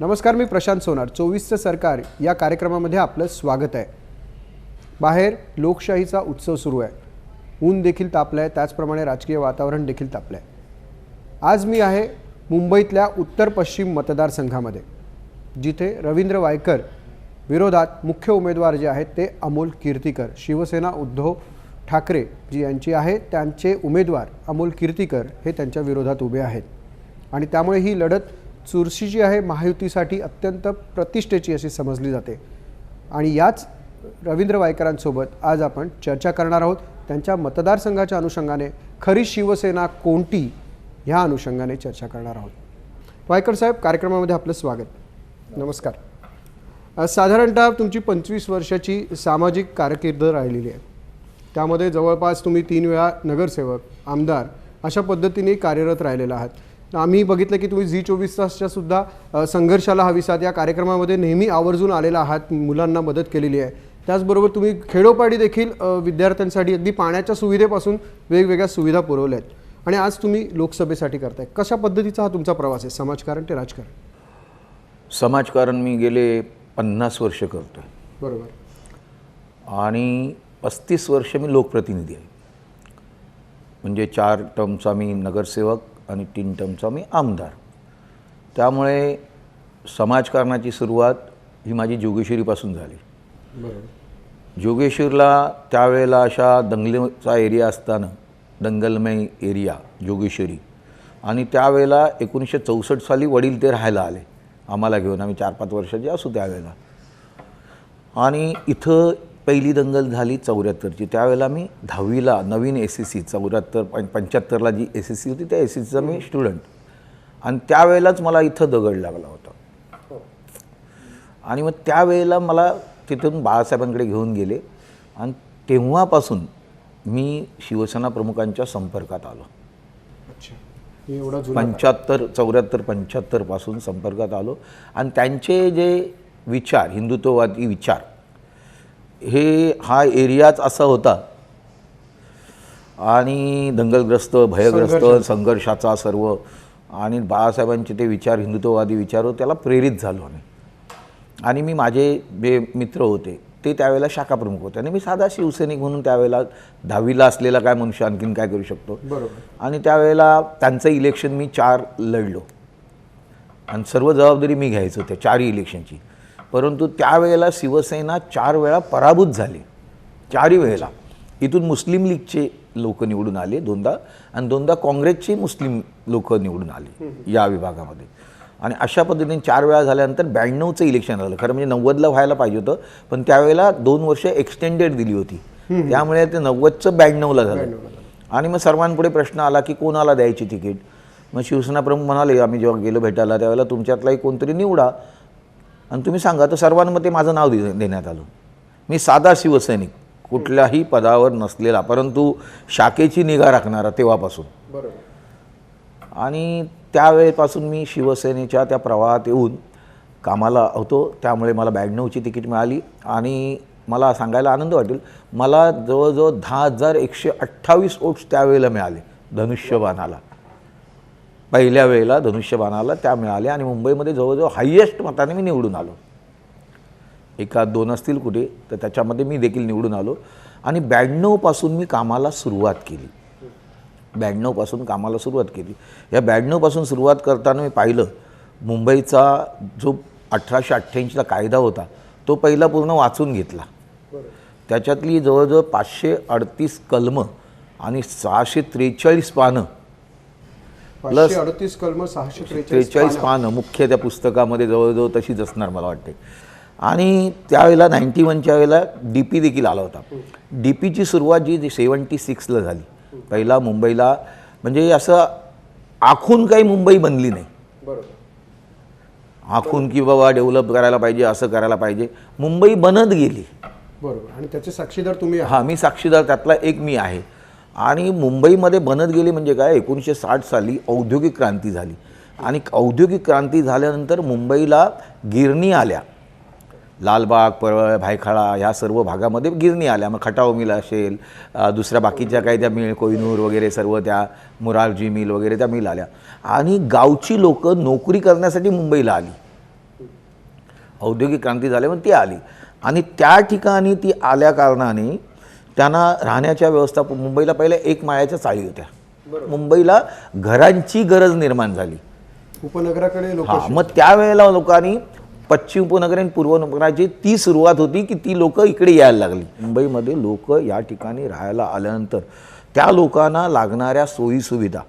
नमस्कार मी प्रशांत सोनार. चोवीसचं सरकार या कार्यक्रमामध्ये आपलं स्वागत आहे. बाहेर लोकशाहीचा उत्सव सुरू आहे. ऊन देखील तापलं आहे त्याचप्रमाणे राजकीय वातावरण देखील तापलं आहे आज मी आहे मुंबईतल्या उत्तर पश्चिम मतदारसंघामध्ये जिथे रवींद्र वायकर विरोधात मुख्य उमेदवार जे आहेत ते अमोल कीर्तीकर शिवसेना उद्धव ठाकरे जी यांची आहे त्यांचे उमेदवार अमोल कीर्तीकर हे त्यांच्या विरोधात उभे आहेत. आणि त्यामुळे ही लढत चुरशी जी आहे महायुतीसाठी अत्यंत प्रतिष्ठेची अशी समजली जाते. आणि याच रवींद्र वायकरांसोबत आज आपण चर्चा करणार आहोत. त्यांच्या मतदारसंघाच्या अनुषंगाने खरी शिवसेना कोणती ह्या अनुषंगाने चर्चा करणार आहोत. वायकर साहेब कार्यक्रमामध्ये आपलं स्वागत. नमस्कार. साधारणतः तुमची पंचवीस वर्षाची सामाजिक कारकीर्द राहिलेली आहे. त्यामध्ये जवळपास तुम्ही तीन वेळा नगरसेवक आमदार अशा पद्धतीने कार्यरत राहिलेला आहात. आम्ही बघितलं की तुम्ही झी चोवीस तासच्या सुद्धा संघर्षाला हवीसात या कार्यक्रमामध्ये नेहमी आवर्जून आलेला आहात मुलांना मदत केलेली आहे. त्याचबरोबर तुम्ही खेडोपाडी देखील विद्यार्थ्यांसाठी अगदी पाण्याच्या सुविधेपासून वेगवेगळ्या सुविधा पुरवल्या आहेत आणि आज तुम्ही लोकसभेसाठी करताय. कशा पद्धतीचा हा तुमचा प्रवास आहे? समाजकारण ते राजकारण? समाजकारण मी गेले पन्नास वर्ष करतो आहे बरोबर. आणि पस्तीस वर्ष मी लोकप्रतिनिधी आहे. म्हणजे चार टर्मचा मी नगरसेवक आणि तीन टर्मचा मी आमदार. त्यामुळे समाजकारणाची सुरुवात ही माझी जोगेश्वरीपासून झाली. बरोबर. जोगेश्वरला त्यावेळेला अशा दंगलीचा एरिया असताना दंगलमय एरिया जोगेश्वरी आणि त्यावेळेला एकोणीसशे चौसष्ट साली वडील ते राहायला आले. आम्हाला घेऊन आम्ही चार पाच वर्षाचे असू त्यावेळेला. आणि इथं पहिली दंगल झाली चौऱ्याहत्तरची. त्यावेळेला मी दहावीला नवीन एस सी सी चौऱ्याहत्तर पं पंच्याहत्तरला जी एस एस सी होती त्या एस सी सीचा मी स्टुडंट आणि त्यावेळेलाच मला इथं दगड लागला होता. आणि मग त्यावेळेला मला तिथून बाळासाहेबांकडे घेऊन गेले. आणि तेव्हापासून मी शिवसेना प्रमुखांच्या संपर्कात आलो. पंच्याहत्तर चौऱ्याहत्तर पंच्याहत्तरपासून संपर्कात आलो. आणि त्यांचे जे विचार हिंदुत्ववादी विचार हे हा एरियाच असा होता. आणि दंगलग्रस्त भयग्रस्त संघर्षाचा सर्व. आणि बाळासाहेबांचे ते विचार हिंदुत्ववादी विचार होते त्याला प्रेरित झालो आम्ही. आणि मी माझे जे मित्र होते ते त्यावेळेला शाखा प्रमुख होते. आणि मी साधा शिवसैनिक म्हणून त्यावेळेला दहावीला असलेला काय मनुष्य आणखीन काय करू शकतो? बरोबर. आणि त्यावेळेला त्यांचं इलेक्शन मी चार लढलो. आणि सर्व जबाबदारी मी घ्यायचो त्या चारही इलेक्शनची परंतु त्यावेळेला शिवसेना चार वेळा पराभूत झाली. चारही वेळेला. इथून मुस्लिम लीगचे लोक निवडून आले दोनदा आणि दोनदा काँग्रेसचे मुस्लिम लोक निवडून आले या विभागामध्ये. आणि अशा पद्धतीने चार वेळा झाल्यानंतर ब्याण्णवचं इलेक्शन झालं. खरं म्हणजे नव्वदला व्हायला पाहिजे होतं पण त्यावेळेला दोन वर्ष एक्सटेंडेड दिली होती. त्यामुळे ते नव्वदचं ब्याण्णवला झालं. आणि मग सर्वांपुढे प्रश्न आला की कोणाला द्यायची तिकीट? मग शिवसेना प्रमुख म्हणाले आम्ही जेव्हा गेलो भेटायला त्यावेळेला तुमच्यातलाही कोणतरी निवडा. आणि तुम्ही सांगा तर सर्वांमध्ये माझं नाव दे देण्यात आलं. मी साधा शिवसैनिक कुठल्याही पदावर नसलेला परंतु शाखेची निगा राखणारा तेव्हापासून. आणि त्यावेळेपासून मी शिवसेनेच्या त्या प्रवाहात येऊन कामाला होतो त्यामुळे मला ब्याण्णवची तिकीट मिळाली. आणि मला सांगायला आनंद वाटेल मला जवळजवळ दहा हजार एकशे अठ्ठावीस वोट्स त्यावेळेला मिळाले धनुष्यबाणाला. पहिल्या वेळेला धनुष्यबाणाला त्या मिळाल्या आणि मुंबईमध्ये जवळजवळ हायेस्ट मताने मी निवडून आलो. एका दोन असतील कुठे तर त्याच्यामध्ये मी देखील निवडून आलो. आणि ब्याण्णवपासून मी कामाला सुरुवात केली. ब्याण्णवपासून कामाला सुरुवात केली. या ब्याण्णवपासून सुरुवात करताना मी पाहिलं मुंबईचा जो अठराशे अठ्ठ्याऐंशीचा कायदा होता तो पहिला पूर्ण वाचून घेतला. त्याच्यातली जवळजवळ पाचशे अडतीस कलमं आणि सहाशे त्रेचाळीस पानं पाचशे अडतीस कलम सहाशे त्रेचाळीस पानं. मुख्य त्या पुस्तकामध्ये जवळजवळ तशीच असणार मला वाटते. आणि त्यावेळेला नाईन्टी वनच्या वेळेला डी पी देखील आला होता. डी पीची सुरुवात जी सेवन्टी सिक्सला झाली. पहिला मुंबईला म्हणजे असं आखून काही मुंबई बनली नाही. बरोबर. आखून की बाबा डेव्हलप करायला पाहिजे असं करायला पाहिजे. मुंबई बनत गेली. बरोबर. आणि त्याचे साक्षीदार तुम्ही हां मी साक्षीदार त्यातला एक मी आहे. आणि मुंबईमध्ये बनत गेली म्हणजे काय एकोणीसशे साठ साली औद्योगिक क्रांती झाली. आणि औद्योगिक क्रांती झाल्यानंतर मुंबईला गिरणी आल्या. लालबाग परळ भायखळा ह्या सर्व भागामध्ये गिरणी आल्या. मग खटाव मिल असेल दुसऱ्या बाकीच्या काही त्या मिल कोहिनूर वगैरे सर्व त्या मुरारजी मिल वगैरे त्या मिल आल्या. आणि गावची लोकं नोकरी करण्यासाठी मुंबईला आली. औद्योगिक क्रांती झाल्यामुळे ती आली. आणि त्या ठिकाणी ती आल्या कारणाने त्यांना राहण्याच्या व्यवस्था मुंबईला पहिल्या एक माळ्याच्या चाळी होत्या. मुंबईला घरांची गरज निर्माण झाली. उपनगराकडे लोक मग त्यावेळेला लोकांनी पश्चिम उपनगर आणि पूर्व उपनगराची ती सुरुवात होती की ती लोक इकडे यायला लागली. मुंबईमध्ये लोक या ठिकाणी राहायला आल्यानंतर त्या लोकांना लागणाऱ्या सोयीसुविधा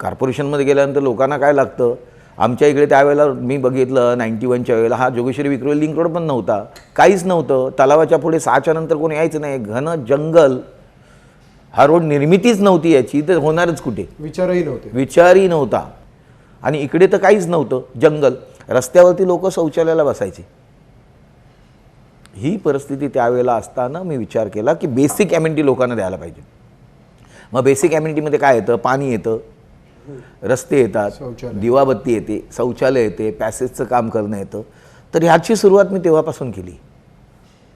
कॉर्पोरेशनमध्ये गेल्यानंतर लोकांना काय लागतं? आमच्या इकडे त्यावेळेला मी बघितलं नाईन्टी वनच्या वेळेला. हा जोगेश्वरी विक्रोली लिंक रोड पण नव्हता. काहीच नव्हतं. तलावाच्या पुढे सहाच्या नंतर कोणी यायचं नाही. घन जंगल. हा रोड निर्मितीच नव्हती याची. तर होणारच कुठे? विचारही नव्हते. विचारही नव्हता. आणि इकडे तर काहीच नव्हतं. जंगल. रस्त्यावरती लोक शौचालयाला बसायचे. ही परिस्थिती त्यावेळेला असताना मी विचार केला की बेसिक ॲम्युनिटी लोकांना द्यायला पाहिजे. मग बेसिक ॲम्युनिटीमध्ये काय येतं? पाणी येतं. रस्ते येतात. दिवाबत्ती येते शौचालय येते पॅसेजचं काम करणं येतं. तर ह्याची सुरुवात मी तेव्हापासून केली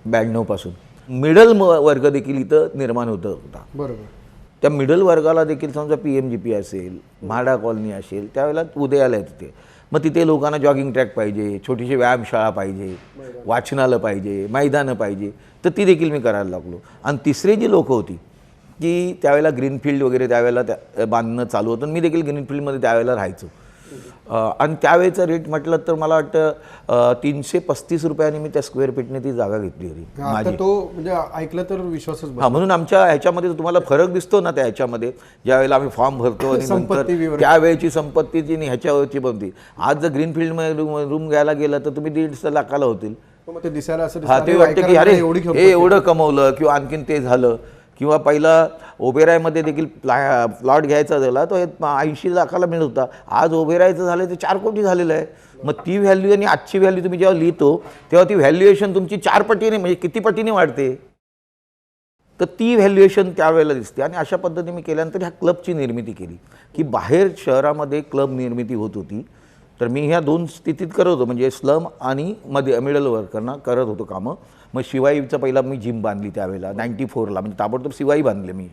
ब्याण्णवपासून. मिडल वर्ग देखील इथं निर्माण होत होता. बरोबर. त्या मिडल वर्गाला देखील समजा पी एम जी पी असेल म्हाडा कॉलनी असेल त्यावेळेला उदयाला येत होते मग तिथे लोकांना जॉगिंग ट्रॅक पाहिजे छोटीशी व्यायामशाळा पाहिजे वाचनालय पाहिजे मैदानं पाहिजे तर ती देखील मी करायला लागलो. आणि तिसरी जी लोकं होती की त्यावेळेला ग्रीनफील्ड वगैरे त्यावेळेला त्या बांधणं चालू होतं. मी देखील ग्रीनफील्डमध्ये त्यावेळेला राहायचो. आणि त्यावेळेचं रेट म्हटलं तर मला वाटतं तीनशे पस्तीस रुपयाने मी त्या स्क्वेअर फीटने ती जागा घेतली होती. तो म्हणजे ऐकलं तर विश्वासच हा म्हणून आमच्या ह्याच्यामध्ये तुम्हाला फरक दिसतो ना त्या ह्याच्यामध्ये. ज्या वेळेला आम्ही फॉर्म भरतो आणि नंतर. त्यावेळेची संपत्तीची आणि ह्याच्यावरची बनती. आज जर ग्रीनफील्डमध्ये रूम रूम घ्यायला नाही तर तुम्ही दीडशे लाखाला होतील. ते दिसायला असं हा ते वाटतं की अरे एवढी हे एवढं कमवलं किंवा आणखीन ते झालं. किंवा पहिला ओबेरायमध्ये देखील प्ला प्लॉट घ्यायचा झाला तो ऐंशी लाखाला मिळत होता. आज ओबेरायचं झालं ते चार कोटी झालेलं आहे. मग ती व्हॅल्यू आणि आजची व्हॅल्यू तुम्ही जेव्हा लिहितो तेव्हा ती व्हॅल्युएशन तुमची चार पटीने म्हणजे किती पटीने वाढते? तर ती व्हॅल्युएशन त्यावेळेला दिसते. आणि अशा पद्धतीने मी केल्यानंतर ह्या क्लबची निर्मिती केली. की बाहेर शहरामध्ये क्लब निर्मिती होत होती. तर मी ह्या दोन स्थितीत करत होतो. म्हणजे स्लम आणि मध्ये मिडल वर्करना करत होतो कामं. मग शिवाईचं पहिला मी जिम बांधली त्यावेळेला नाईन्टी फोरला म्हणजे ताबडतोब शिवाई बांधले मी.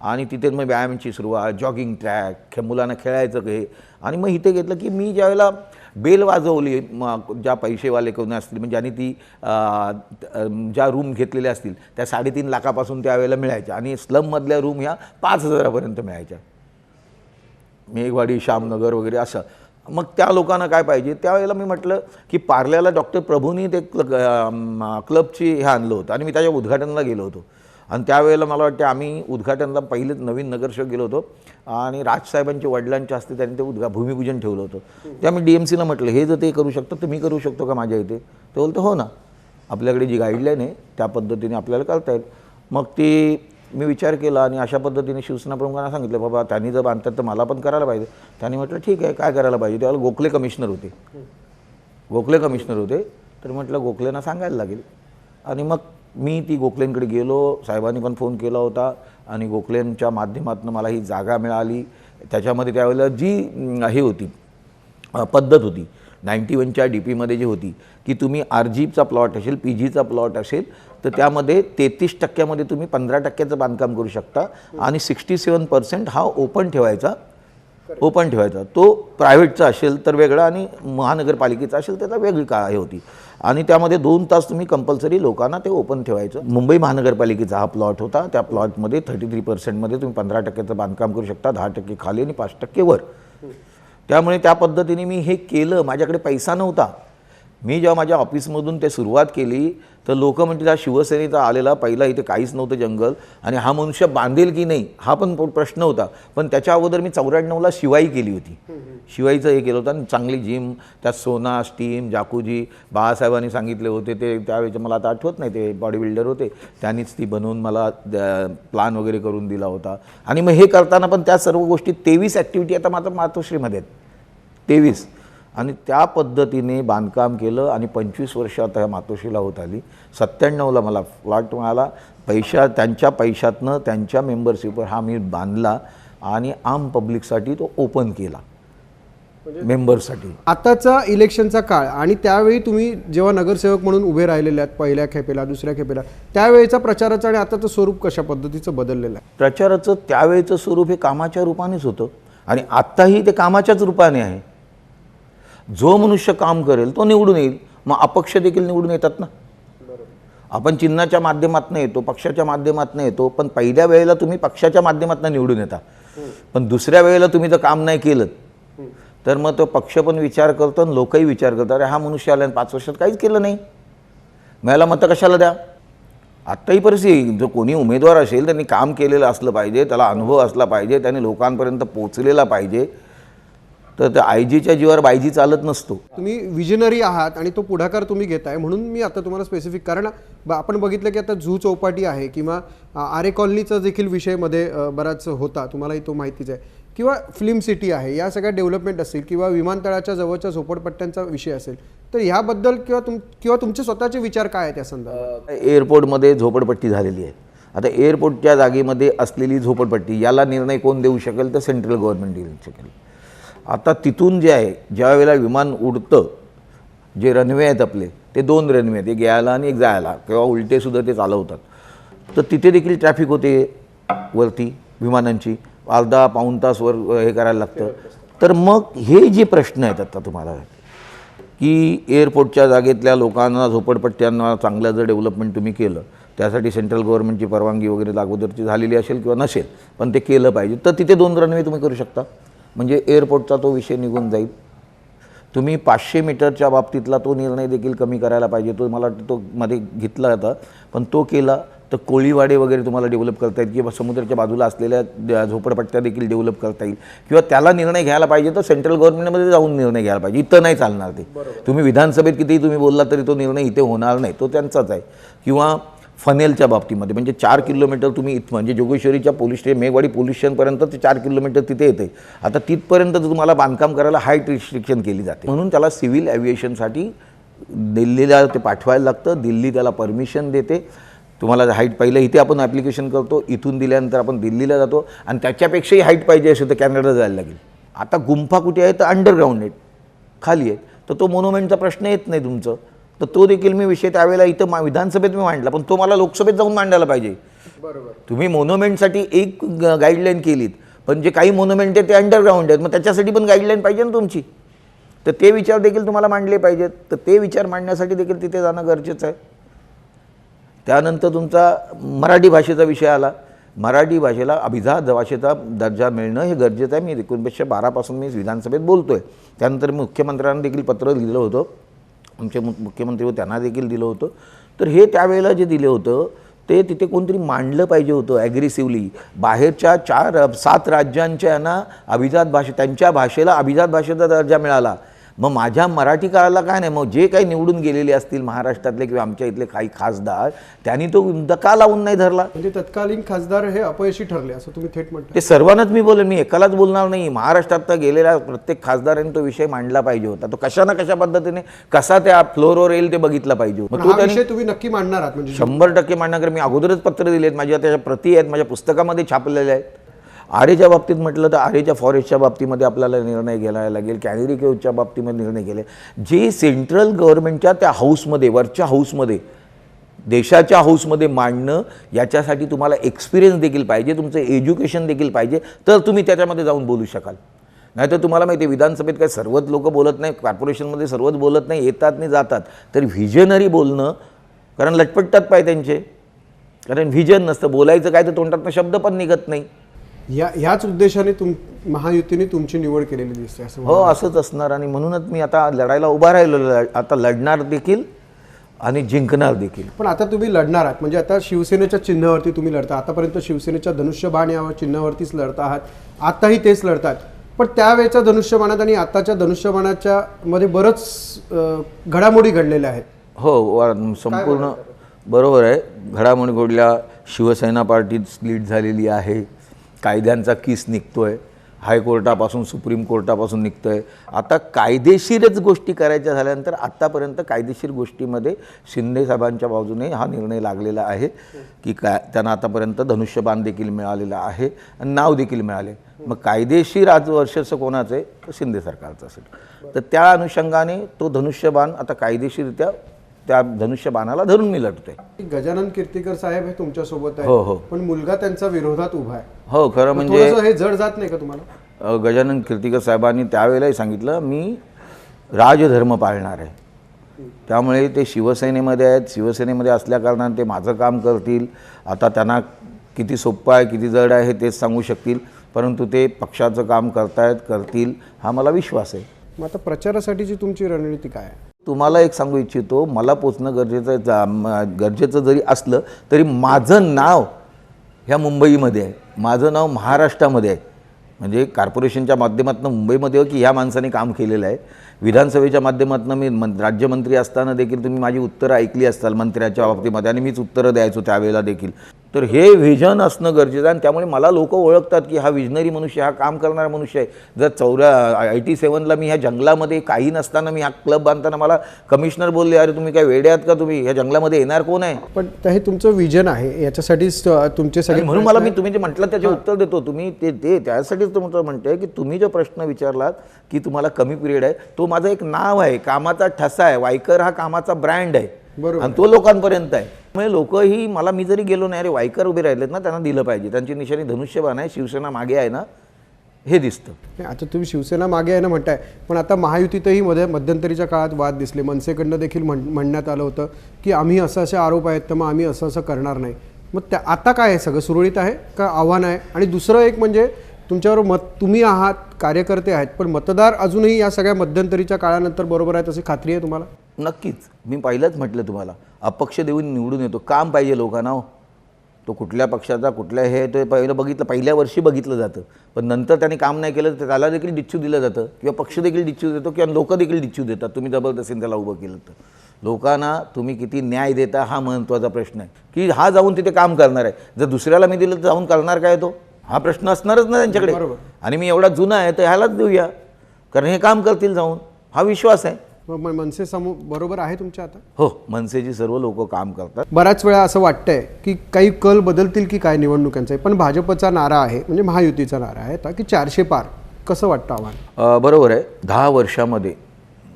आणि तिथे मग व्यायामाची सुरुवात जॉगिंग ट्रॅक खे मुलांना खेळायचं हे. आणि मग इथे घेतलं की मी ज्यावेळेला बेल वाजवली मग ज्या पैसेवाले कोण असतील म्हणजे आणि ती ज्या रूम घेतलेल्या असतील त्या साडेतीन लाखापासून त्यावेळेला मिळायच्या. आणि स्लममधल्या रूम ह्या पाच हजारापर्यंत मिळायच्या. मेघवाडी श्यामनगर वगैरे असं. मग त्या लोकांना काय पाहिजे? त्यावेळेला मी म्हटलं की पार्ल्याला डॉक्टर प्रभूंनी ते क्ल क्लबची हे आणलं होतं आणि मी त्याच्या उद्घाटनाला गेलो होतो. आणि त्यावेळेला मला वाटते आम्ही उद्घाटनाला पहिलेच नवीन नगरसेवक गेलो होतो आणि राजसाहेबांच्या वडिलांच्या हस्ते त्यांनी ते उद्घा भूमिपूजन ठेवलं होतं. त्या मी डी एम सीला म्हटलं हे जर ते करू शकतं तर मी करू शकतो का माझ्या इथे? ते बोलतो हो ना. आपल्याकडे जी गाईडलाईन आहे त्या पद्धतीने आपल्याला करता येईल. मग ती मी विचार केला आणि अशा पद्धतीने शिवसेना प्रमुखांना सांगितलं बाबा त्यांनी जर बांधतात तर मला पण करायला पाहिजे. त्यांनी म्हटलं ठीक आहे काय करायला पाहिजे? त्यावेळेला गोखले कमिशनर होते. गोखले कमिशनर होते. तर म्हटलं गोखलेंना सांगायला लागेल. आणि मग मी ती गोखलेंकडे गेलो. साहेबांनी पण फोन केला होता. आणि गोखलेंच्या माध्यमातून मला ही जागा मिळाली. त्याच्यामध्ये त्यावेळेला जी हे होती पद्धत होती नाईन्टी वनच्या डी पीमध्ये जी होती की तुम्ही आर जीचा प्लॉट असेल पी जीचा प्लॉट असेल तर त्यामध्ये तेहतीस टक्क्यामध्ये तुम्ही पंधरा टक्क्याचं बांधकाम करू शकता आणि सिक्स्टी सेवन पर्सेंट हा ओपन ठेवायचा ओपन ठेवायचा. तो प्रायव्हेटचा असेल तर वेगळा आणि महानगरपालिकेचा असेल त्याचा वेगळी का हे होती. आणि त्यामध्ये दोन तास तुम्ही कंपल्सरी लोकांना ते ओपन ठेवायचं. मुंबई महानगरपालिकेचा हा प्लॉट होता. त्या प्लॉटमध्ये थर्टी थ्री पर्सेंटमध्ये तुम्ही पंधरा टक्क्याचं बांधकाम करू शकता दहा टक्के खाली आणि पाच टक्के वर. त्यामुळे त्या पद्धतीने मी हे केलं. माझ्याकडे पैसा नव्हता. मी जेव्हा माझ्या ऑफिसमधून ते सुरुवात केली तर लोक म्हणतील हा शिवसेनेचा आलेला पहिला इथे काहीच नव्हतं जंगल आणि हा मनुष्य बांधेल की नाही? हा पण प्रश्न होता. पण त्याच्या अगोदर मी चौऱ्याण्णवला शिवाई केली होती. शिवाईचं हे केलं होतं आणि चांगली जिम त्यात सोना स्टीम जाकुजी बाळासाहेबांनी सांगितले होते. ते त्यावेळेचे मला आता आठवत नाही ते बॉडी बिल्डर होते. त्यांनीच ती बनवून मला प्लान वगैरे करून दिला होता. आणि मग हे करताना पण त्या सर्व गोष्टी तेवीस ॲक्टिव्हिटी आता मात्र मातोश्रीमध्ये आहेत. तेवीस. आणि त्या पद्धतीने बांधकाम केलं आणि पंचवीस वर्ष आता ह्या मातोश्रीला होत आली. सत्त्याण्णवला मला प्लॉट मिळाला. पैशा त्यांच्या पैशातनं त्यांच्या मेंबरशिपवर हा मी बांधला आणि आम पब्लिकसाठी तो ओपन केला. मेंबरसाठी आताचा इलेक्शनचा काळ आणि त्यावेळी तुम्ही जेव्हा नगरसेवक म्हणून उभे राहिलेले आहेत पहिल्या खेपेला दुसऱ्या खेपेला त्यावेळेचा प्रचाराचं आणि आताचं स्वरूप कशा पद्धतीचं बदललेलं आहे? प्रचाराचं त्यावेळेचं स्वरूप हे कामाच्या रूपानेच होतं. आणि आत्ताही ते कामाच्याच रूपाने आहे. जो मनुष्य काम करेल तो निवडून येईल. मग अपक्ष देखील निवडून येतात ना. आपण चिन्हाच्या माध्यमातून येतो पक्षाच्या माध्यमातून येतो पण पहिल्या वेळेला तुम्ही पक्षाच्या माध्यमातून निवडून येता. पण दुसऱ्या वेळेला तुम्ही जर काम नाही केलं तर मग तो पक्ष पण विचार करतो आणि लोकही विचार करतात अरे हा मनुष्य आला आणि पाच वर्षात काहीच केलं नाही. मला मतं कशाला द्या? आत्ताही परिस्थिती जो कोणी उमेदवार असेल त्यांनी काम केलेलं असलं पाहिजे त्याला अनुभव असला पाहिजे त्याने लोकांपर्यंत पोचलेला पाहिजे तर त्या आयजीच्या जीवावर बायजी चालत नसतो. तुम्ही विजनरी आहात आणि तो पुढाकार तुम्ही घेताय म्हणून मी आता तुम्हाला स्पेसिफिक कारण ब- आपण बघितलं की आता झू चौपाटी आहे किंवा आरे कॉलनीचा देखील विषयमध्ये अ, बराच होता तुम्हालाही तो माहितीच आहे. किंवा फिल्म सिटी आहे या सगळ्या डेव्हलपमेंट असतील किंवा विमानतळाच्या जवळच्या झोपडपट्ट्यांचा विषय असेल तर ह्याबद्दल किंवा तुम किंवा तुमचे स्वतःचे विचार काय आहेत या संदर्भात? एअरपोर्टमध्ये झोपडपट्टी झालेली आहे. आता एअरपोर्टच्या जागेमध्ये असलेली झोपडपट्टी याला निर्णय कोण देऊ शकेल? तर सेंट्रल गव्हर्नमेंट देऊ शकेल. आता तिथून जे आहे ज्या वेळेला विमान उडतं जे रनवे आहेत आपले ते दोन रनवे आहेत एक यायला आणि एक जायला किंवा उलटेसुद्धा ते चालवतात. तर तिथे देखील ट्रॅफिक होते वरती विमानांची. अर्धा पाऊण तास वर हे करायला लागतं. तर मग हे जे प्रश्न आहेत आता तुम्हाला की एअरपोर्टच्या जागेतल्या लोकांना झोपडपट्ट्यांना चांगलं जर डेव्हलपमेंट तुम्ही केलं त्यासाठी सेंट्रल गव्हर्नमेंटची परवानगी वगैरे अगोदरची झालेली असेल किंवा नसेल पण ते केलं पाहिजे तर तिथे दोन रनवे तुम्ही करू शकता. म्हणजे एअरपोर्टचा तो विषय निघून जाईल. तुम्ही पाचशे मीटरच्या बाबतीतला तो निर्णय देखील कमी करायला पाहिजे. तो मला वाटतं तो मध्ये घेतला होता पण तो केला तर कोळीवाडे वगैरे तुम्हाला डेव्हलप करता येईल किंवा समुद्राच्या बाजूला असलेल्या झोपडपट्ट्या देखील डेव्हलप करता येईल. किंवा त्याला निर्णय घ्यायला पाहिजे तर सेंट्रल गव्हर्नमेंटमध्ये जाऊन निर्णय घ्यायला पाहिजे. इथं नाही चालणार ते. तुम्ही विधानसभेत कितीही तुम्ही बोलला तरी तो निर्णय इथे होणार नाही. तो त्यांचाच आहे. किंवा फनेलच्या बाबतीमध्ये म्हणजे चार किलोमीटर तुम्ही इथं म्हणजे जोगेश्वरीच्या पोलीस स्टेशन मेघवाडी पोलीस स्टेशनपर्यंत ते चार किलोमीटर तिथे येते. आता तिथपर्यंत जर तुम्हाला बांधकाम करायला हाईट रिस्ट्रिक्शन केली जाते. म्हणून त्याला सिव्हिल ॲव्हिएशनसाठी दिल्लीला ते पाठवायला लागतं. दिल्ली त्याला परमिशन देते. तुम्हाला हाईट पहिलं इथे आपण ॲप्लिकेशन करतो. इथून दिल्यानंतर आपण दिल्लीला जातो. आणि त्याच्यापेक्षाही हाईट पाहिजे असेल तर कॅनडा जायला लागेल. आता गुंफा कुठे आहे? तर अंडरग्राऊंड आहेत. खाली आहेत. तर तो मोनोमेंटचा प्रश्न येत नाही तुमचं. तर तो देखील मी विषय त्यावेळेला इथं मा विधानसभेत मी मांडला पण तो मला लोकसभेत जाऊन मांडायला पाहिजे. बरोबर. तुम्ही मोनोमेंटसाठी एक गाईडलाईन केलीत पण जे काही मोनोमेंट आहे ते अंडरग्राऊंड आहेत मग त्याच्यासाठी पण गाईडलाईन पाहिजे ना तुमची? तर ते विचार देखील तुम्हाला मांडले पाहिजेत. तर ते विचार मांडण्यासाठी देखील तिथे जाणं गरजेचं आहे. त्यानंतर तुमचा मराठी भाषेचा विषय आला. मराठी भाषेला अभिजात भाषेचा दर्जा मिळणं हे गरजेचं आहे. मी एकोणीसशे बारापासून मी विधानसभेत बोलतो आहे त्यानंतर मी मुख्यमंत्र्यांना देखील पत्र लिहिलं होतं. आमचे मु मुख्यमंत्री होते त्यांना देखील दिलं होतं. तर हे त्यावेळेला जे दिलं होतं ते तिथे कोणतरी मांडलं पाहिजे होतं ॲग्रेसिव्हली बाहेरच्या चार सात राज्यांच्या यांना अभिजात भाषे त्यांच्या भाषेला अभिजात भाषेचा दर्जा मिळाला. मग माझ्या मराठी काळाला काय नाही मग जे काही निवडून गेलेले असतील महाराष्ट्रातले किंवा आमच्या इथले काही खासदार त्यांनी तो दका लावून नाही धरला? म्हणजे तत्कालीन खासदार हे अपयशी ठरले असं तुम्ही थेट म्हणता. ते सर्वांनाच मी बोलेन मी एकालाच बोलणार नाही. महाराष्ट्रात तर गेलेल्या प्रत्येक खासदारांनी तो विषय मांडला पाहिजे होता. तो कशा ना कशा पद्धतीने कसा त्या फ्लोअरवर येईल ते बघितलं पाहिजे मग तो त्यांनी तुम्ही नक्की मांडणार आहात म्हणजे शंभर टक्के मांडण्याकर मी अगोदरच पत्र दिलेत माझ्या त्याच्या प्रती आहेत माझ्या पुस्तकामध्ये छापलेल्या आहेत. आरेच्या बाबतीत म्हटलं तर आरेच्या फॉरेस्टच्या बाबतीमध्ये आपल्याला निर्णय घ्यायला लागेल. कॅनेरी केवच्या बाबतीमध्ये निर्णय गेले जे सेंट्रल गव्हर्नमेंटच्या त्या हाऊसमध्ये वरच्या हाऊसमध्ये देशाच्या हाऊसमध्ये मांडणं याच्यासाठी तुम्हाला एक्सपिरियन्स देखील पाहिजे तुमचं एज्युकेशन देखील पाहिजे तर तुम्ही त्याच्यामध्ये जाऊन बोलू शकाल. नाहीतर तुम्हाला माहिती आहे विधानसभेत काय सर्वच लोक बोलत नाही कॉर्पोरेशनमध्ये सर्वच बोलत नाही येतात नाही जातात. तर व्हिजनरी बोलणं कारण लटपटतात पाय त्यांचे. कारण व्हिजन नसतं बोलायचं काय तर तोंडातनं शब्द पण निघत नाही. या ह्याच उद्देशाने तुम महायुतीने तुमची निवड केलेली दिसते असं हो असंच असणार. आणि म्हणूनच मी आता लढायला उभा राहिलो. आता लढणार देखील आणि जिंकणार देखील. पण आता तुम्ही लढणार आहात. म्हणजे आता शिवसेनेच्या चिन्हावरती तुम्ही लढता. आतापर्यंत शिवसेनेच्या धनुष्यबाण या चिन्हावरतीच लढता आहात. आताही तेच लढतात. पण त्यावेळेच्या धनुष्यबाणात आणि आताच्या धनुष्यबाणाच्या मध्ये बरंच अं, घडामोडी घडलेल्या आहेत. हो वा- संपूर्ण बरोबर आहे. घडामोडी घडल्या. शिवसेना पार्टी स्प्लिट झालेली आहे. कायद्यांचा किस निघतो आहे हायकोर्टापासून सुप्रीम कोर्टापासून निघतोय. आता कायदेशीरच गोष्टी करायच्या झाल्यानंतर आत्तापर्यंत कायदेशीर गोष्टीमध्ये शिंदे साहेबांच्या बाजूने हा निर्णय लागलेला आहे की काय त्यांना आतापर्यंत धनुष्यबाण देखील मिळालेलं आहे आणि नाव देखील मिळाले. मग कायदेशीर आज वर्षाचं कोणाचं आहे? तर शिंदे सरकारचं असेल. तर त्या अनुषंगाने तो धनुष्यबाण आता कायदेशीररित्या त्या धनुष्यबाणाला धरून मी लढतोय गजानन कीर्तीकर साहेब हे तुमच्यासोबत हो, हो. पण मुलगा त्यांचा विरोधात उभा आहे. हो खरं म्हणजे हे जड जात नाही का तुम्हाला? गजानन कीर्तिकर साहेबांनी त्यावेळेलाही सांगितलं मी राजधर्म पाळणार आहे. त्यामुळे ते शिवसेनेमध्ये आहेत. शिवसेनेमध्ये असल्याकारणाने ते माझं काम करतील. आता त्यांना किती सोपं आहे किती जड आहे हे तेच सांगू शकतील. परंतु ते पक्षाचं काम करतायत करतील हा मला विश्वास आहे. मग आता प्रचारासाठीची तुमची रणनीती काय आहे? तुम्हाला एक सांगू इच्छितो मला पोचणं गरजेचं आहे. जा- म- गरजेचं जरी असलं तरी माझं नाव ह्या मुंबईमध्ये आहे. माझं नाव महाराष्ट्रामध्ये आहे. म्हणजे कॉर्पोरेशनच्या माध्यमातून मुंबईमध्ये हो की ह्या माणसाने काम केलेलं आहे. विधानसभेच्या माध्यमातून मी मन राज्यमंत्री असताना देखील तुम्ही माझी उत्तरं ऐकली असताल मंत्र्याच्या बाबतीमध्ये आणि मीच उत्तरं द्यायचो त्यावेळेला देखील. तर हे व्हिजन असणं गरजेचं आहे. आणि त्यामुळे मला लोक ओळखतात की हा विजनरी मनुष्य हा काम करणारा मनुष्य आहे. जर चौऱ्या आय टी सेवनला मी ह्या जंगलामध्ये काही नसताना मी हा क्लब बांधताना मला कमिशनर बोलले अरे तुम्ही काय वेडे आहात का तुम्ही? ह्या जंगलामध्ये येणार कोण आहे? पण हे तुमचं विजन आहे. याच्यासाठीच तुमचे सगळे म्हणून मला मी तुम्ही जे म्हटलं त्याचे उत्तर देतो. तुम्ही ते ते त्यासाठीच तुमचं म्हणतोय की तुम्ही जो प्रश्न विचारलात की तुम्हाला कमी पिरियड आहे तो माझं एक नाव आहे. कामाचा ठसा आहे. वायकर हा कामाचा ब्रँड आहे. बरोबर. आणि तो लोकांपर्यंत आहे. त्यामुळे लोकही मला मी जरी गेलो नाही अरे वायकर उभे राहिलेत ना त्यांना दिलं पाहिजे. त्यांची निशाणी धनुष्यबाण आहे शिवसेना मागे आहे ना हे दिसतं. आता तुम्ही शिवसेना मागे आहे ना म्हणताय पण आता महायुतीतही मध्ये मध्यंतरीच्या काळात वाद दिसले. मनसेकडनं देखील म्हण म्हणण्यात आलं होतं की आम्ही असं असे आरोप आहेत तर मग आम्ही असं असं करणार नाही. मग त्या आता काय आहे? सगळं सुरळीत आहे का आव्हान आहे? आणि दुसरं एक म्हणजे तुमच्यावर मत तुम्ही आहात कार्यकर्ते आहेत पण मतदार अजूनही या सगळ्या मध्यंतरीच्या काळानंतर बरोबर आहेत अशी खात्री आहे तुम्हाला? नक्कीच. मी पहिलंच म्हटलं तुम्हाला अपक्ष देऊन निवडून येतो. काम पाहिजे लोकांना हो. तो कुठल्या पक्षाचा कुठल्या हे ते पहिलं बघितलं पहिल्या वर्षी बघितलं जातं. पण नंतर त्यांनी काम नाही केलं तर त्याला देखील डिच्चू दिलं जातं. किंवा पक्ष देखील डिच्चू देतो किंवा लोक देखील डिच्चू देतात. तुम्ही जबरदस्तीने त्याला उभं केलं तर. लोकांना तुम्ही किती न्याय देता हा महत्त्वाचा प्रश्न आहे. की हा जाऊन तिथे काम करणार आहे. जर दुसऱ्याला मी दिलं तर जाऊन करणार काय तो? हा प्रश्न असणारच ना त्यांच्याकडे. बरोबर. आणि मी एवढा जुना आहे तर ह्यालाच देऊया. कारण हे काम करतील जाऊन. हा विश्वास आहे. मग मनसे समूह बरोबर आहे तुमच्या आता? हो मनसेची सर्व लोक काम करतात. बऱ्याच वेळा असं वाटतंय की काही कल बदलतील की काय निवडणुकांचे पण भाजपचा नारा आहे म्हणजे महायुतीचा नारा आहे की चारशे पार. कसं वाटतं आव्हान बरोबर आहे. दहा वर्षामध्ये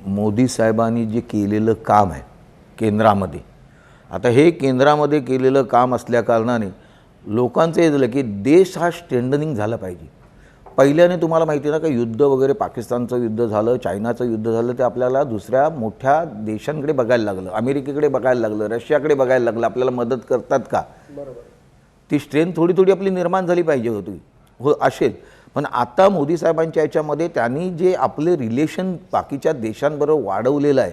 मोदी साहेबांनी जे केलेलं काम आहे केंद्रामध्ये आता हे केंद्रामध्ये केलेलं काम असल्याकारणाने लोकांचं हे झालं की देश हा स्ट्रेंडनिंग झाला पाहिजे. पहिल्याने तुम्हाला माहिती आहे ना का युद्ध वगैरे पाकिस्तानचं युद्ध झालं चायनाचं युद्ध झालं ते आपल्याला दुसऱ्या मोठ्या देशांकडे बघायला लागलं अमेरिकेकडे बघायला लागलं रशियाकडे बघायला लागलं आपल्याला मदत करतात का? ती स्ट्रेंथ थोडी थोडी आपली निर्माण झाली पाहिजे होती. हो असेल. पण आता मोदी साहेबांच्या याच्यामध्ये त्यांनी जे आपले रिलेशन बाकीच्या देशांबरोबर वाढवलेलं आहे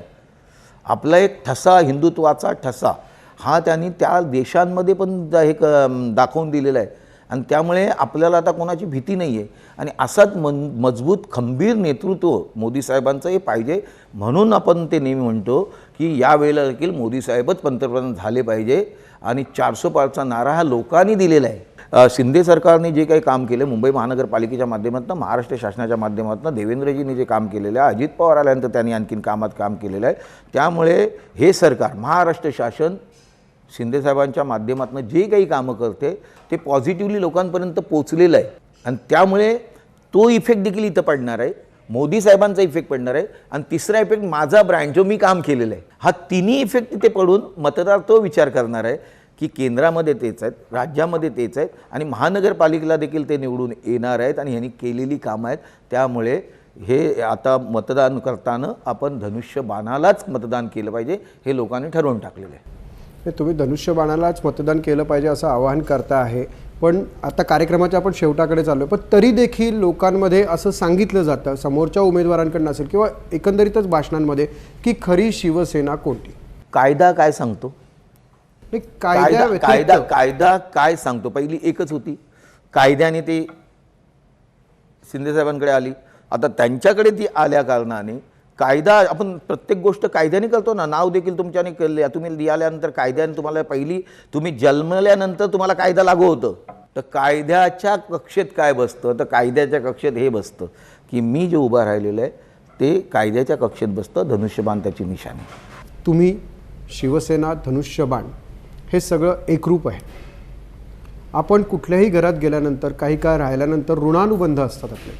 आपला एक ठसा हिंदुत्वाचा ठसा हा त्यांनी त्या देशांमध्ये पण हे क- दाखवून दिलेला आहे. आणि त्यामुळे आपल्याला आता कोणाची भीती नाही आहे आणि असाच मन मजबूत खंबीर नेतृत्व मोदी साहेबांचं हे पाहिजे. म्हणून आपण ते नेहमी म्हणतो की यावेळेला देखील मोदी साहेबच पंतप्रधान झाले पाहिजे. आणि चारसो पारचा नारा हा लोकांनी दिलेला आहे. शिंदे सरकारने जे काही काम केलं मुंबई महानगरपालिकेच्या माध्यमातून महाराष्ट्र शासनाच्या माध्यमातून देवेंद्रजींनी जे काम केलेलं आहे अजित पवार आल्यानंतर त्यांनी आणखीन कामात काम केलेलं आहे. त्यामुळे हे सरकार महाराष्ट्र शासन शिंदेसाहेबांच्या माध्यमातून जे काही कामं करते ते पॉझिटिव्हली लोकांपर्यंत पोचलेलं आहे. आणि त्यामुळे तो इफेक्ट देखील इथं पडणार आहे. मोदी साहेबांचा इफेक्ट पडणार आहे. आणि तिसरा इफेक्ट माझा ब्रँड जो मी काम केलेलं आहे हा तिन्ही इफेक्ट तिथे पडून मतदार तो विचार करणार आहे की केंद्रामध्ये तेच आहेत राज्यामध्ये तेच आहेत आणि महानगरपालिकेला देखील ते निवडून येणार आहेत आणि ह्यांनी केलेली कामं आहेत. त्यामुळे हे आता मतदान करताना आपण धनुष्य बाणालाच मतदान केलं पाहिजे हे लोकांनी ठरवून टाकलेलं आहे. तुम्ही धनुष्यबाणालाच मतदान केलं पाहिजे असं आवाहन करता आहे. पण आता कार्यक्रमाच्या आपण शेवटाकडे चाललो पण तरी देखील लोकांमध्ये असं सांगितलं जातं समोरच्या उमेदवारांकडनं असेल किंवा एकंदरीतच भाषणांमध्ये की खरी शिवसेना कोणती? कायदा काय सांगतो? कायदा कायदा कायदा काय सांगतो? पहिली एकच होती. कायद्याने ते शिंदेसाहेबांकडे आली. आता त्यांच्याकडे ती आल्या कारणाने कायदा आपण प्रत्येक गोष्ट कायद्याने करतो ना. नाव देखील तुमच्याने केले. तुम्ही लिहिल्यानंतर कायद्याने तुम्हाला पहिली तुम्ही जन्मल्यानंतर तुम्हाला कायदा लागू होतं. तर कायद्याच्या कक्षेत काय बसतं? तर कायद्याच्या कक्षेत हे बसतं की मी जे उभं राहिलेलं आहे ते कायद्याच्या कक्षेत बसतं धनुष्यबाण त्याची निशाणी. तुम्ही शिवसेना धनुष्यबाण हे सगळं एकरूप आहे. आपण कुठल्याही घरात गेल्यानंतर काही काळ राहिल्यानंतर ऋणानुबंध असतात आपले.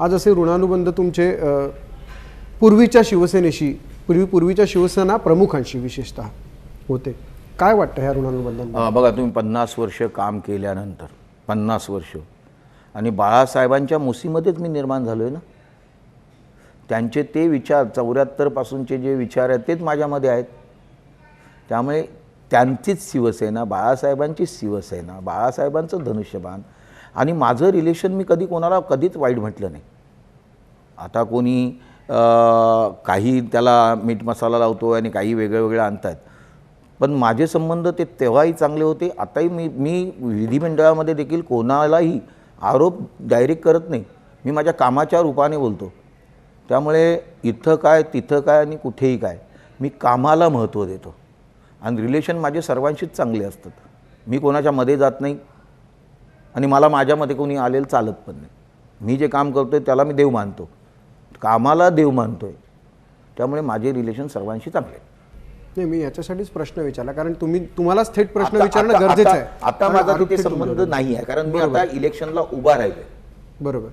आज असे ऋणानुबंध तुमचे पूर्वीच्या शिवसेनेशी पूर्वी पूर्वीच्या शिवसेना प्रमुखांशी विशेषतः होते. काय वाटतं ह्या ऋणानुबंधांना बघा तुम्ही पन्नास वर्ष काम केल्यानंतर पन्नास वर्ष आणि बाळासाहेबांच्या मुसीमध्येच मी निर्माण झालो आहे ना? त्यांचे ते विचार चौऱ्याहत्तरपासूनचे जे विचार आहेत तेच माझ्यामध्ये आहेत. त्यामुळे त्यांचीच शिवसेना बाळासाहेबांचीच शिवसेना बाळासाहेबांचं धनुष्यबाण आणि माझं रिलेशन मी कधी कोणाला कधीच वाईट म्हटलं नाही. आता कोणी काही त्याला मीठ मसाला लावतो आणि काही वेगळं वेगळं आणतात. पण माझे संबंध ते तेव्हाही चांगले होते. आताही मी मी विधिमंडळामध्ये देखील कोणालाही आरोप डायरेक्ट करत नाही. मी माझ्या कामाच्या रूपाने बोलतो. त्यामुळे इथं काय तिथं काय आणि कुठेही काय मी कामाला महत्त्व देतो. आणि रिलेशन माझे सर्वांशीच चांगले असतात. मी कोणाच्या मध्ये जात नाही आणि मला माझ्यामध्ये कोणी आलेलं चालत पण नाही. मी जे काम करतो आहे त्याला मी देव मानतो. कामाला देव मानतो आहे त्यामुळे माझे रिलेशन सर्वांशी चांगले आहेत. नाही मी याच्यासाठीच प्रश्न विचारला कारण तुम्ही तुम्हालाच थेट प्रश्न आता- विचारणं आता- गरजेचं आहे. आता माझा तिथे संबंध. नाही आहे कारण मी आता इलेक्शनला उभा राहिलो बरोबर.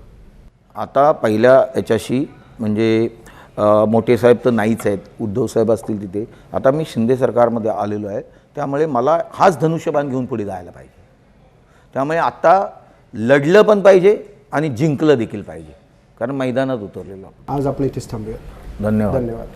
आता पहिल्या याच्याशी म्हणजे अ, मोठे साहेब तर नाहीच आहेत उद्धव साहेब असतील तिथे. आता मी शिंदे सरकारमध्ये आलेलो आहे त्यामुळे मला हाच धनुष्यबाण घेऊन पुढे जायला पाहिजे. त्यामुळे आता लढलं पण पाहिजे आणि जिंकलं देखील पाहिजे. कारण मैदानात उतरलेलो आज आपण इथेच थांबूया धन्यवाद. धन्यवाद.